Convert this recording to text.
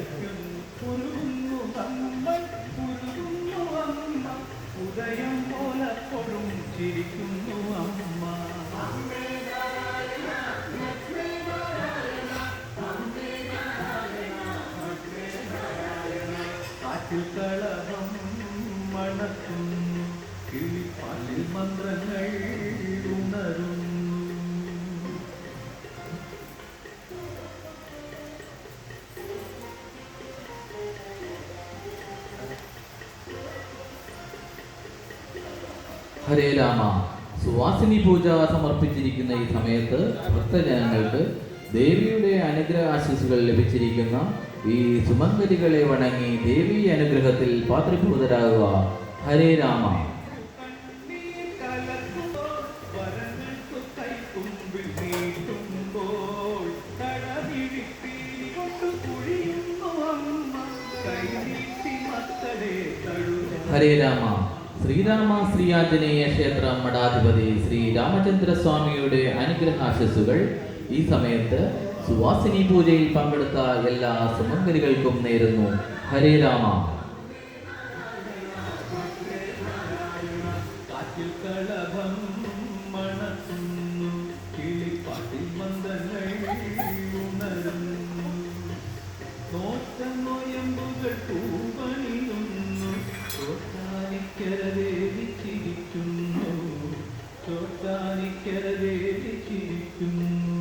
ഉരുകുന്നു നമ്മൾ ഉരുകുന്നു അമ്മ. ഉദയം അമ്മ. മണക്കുന്നു. കിളിപ്പാലിൽ മന്ത്രങ്ങൾ ഹരേ രാമ. സുവാസിനി പൂജ സമർപ്പിച്ചിരിക്കുന്ന ഈ സമയത്ത് ഭക്തജനങ്ങൾക്ക് ദേവിയുടെ അനുഗ്രഹ ആശീസുകൾ ലഭിച്ചിരിക്കുന്ന ഈ സുമംഗലികളെ വണങ്ങി ദേവി അനുഗ്രഹത്തിൽ പാത്രഭൂതരാകുക. ഹരേ രാമ. ഹരേ രാമ. ശ്രീരാമ ശ്രീയാഞ്ജനേയ ക്ഷേത്ര മഠാധിപതി ശ്രീ രാമചന്ദ്ര സ്വാമിയുടെ അനുഗ്രഹാശസ്സുകൾ ഈ സമയത്ത് സുവാസിനി പൂജയിൽ പങ്കെടുത്ത എല്ലാ സുമംഗലികൾക്കും നേരുന്നു. ഹരേ രാമ. കളഭം മണത്തുന്നു കിളിപ്പാട്ടിൽ മന്ദങ്ങൾ ചിരിക്കുന്നു ചോട്ടാനിക്കരവേലി ചിരിക്കുന്നു